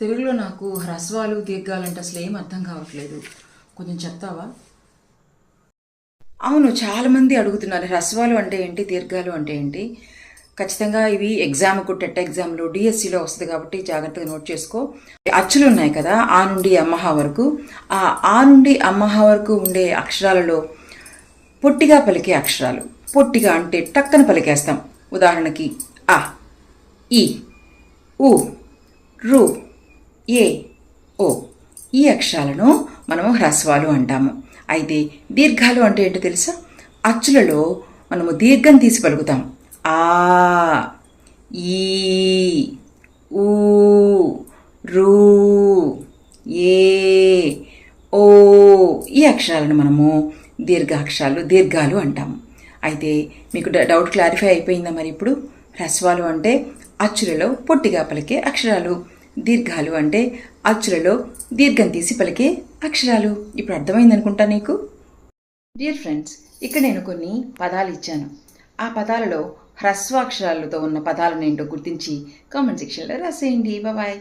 తెలుగులో నాకు హ్రస్వాలు దీర్ఘాలు అంటే అసలు ఏం అర్థం కావట్లేదు. కొంచెం చెప్తావా? అవును చాలామంది అడుగుతున్నారు హ్రస్వాలు అంటే ఏంటి దీర్ఘాలు అంటే ఏంటి? ఖచ్చితంగా ఇవి ఎగ్జామ్కు టెట్ ఎగ్జామ్లో డిఎస్సిలో వస్తుంది కాబట్టి జాగ్రత్తగా నోట్ చేసుకో. అచ్చులు ఉన్నాయి కదా ఆ నుండి అమ్మహ వరకు. ఆ ఆ నుండి అమ్మహ వరకు ఉండే అక్షరాలలో పొట్టిగా పలికే అక్షరాలు. పొట్టిగా అంటే టక్కన పలికేస్తాం. ఉదాహరణకి ఆ ఈ ఉ రు ఏ ఓ ఈ అక్షరాలను మనము హ్రస్వాలు అంటాము. అయితే దీర్ఘాలు అంటే ఏంటో తెలుసా? అచ్చులలో మనము దీర్ఘం తీసి పలుకుతాం. ఆ ఈ ఊ రూ ఏ ఓ ఈ అక్షరాలను మనము దీర్ఘాక్షరాలు దీర్ఘాలు అంటాము. అయితే మీకు డ- డౌట్ క్లారిఫై అయిపోయిందా మరి ఇప్పుడు? హ్రస్వాలు అంటే అచ్చులలో పొట్టిగా పలికే అక్షరాలు. దీర్ఘాలు అంటే అచ్చులలో దీర్ఘం తీసి పలికే అక్షరాలు. ఇప్పుడు అర్థమైంది అనుకుంటా నీకు? డియర్ ఫ్రెండ్స్ ఇక్కడ నేను కొన్ని పదాలు ఇచ్చాను. ఆ పదాలలో హ్రస్వాక్షరాలతో ఉన్న పదాలను ఏంటో గుర్తించి కామెంట్ సెక్షన్లో రాసేయండి. బాయ్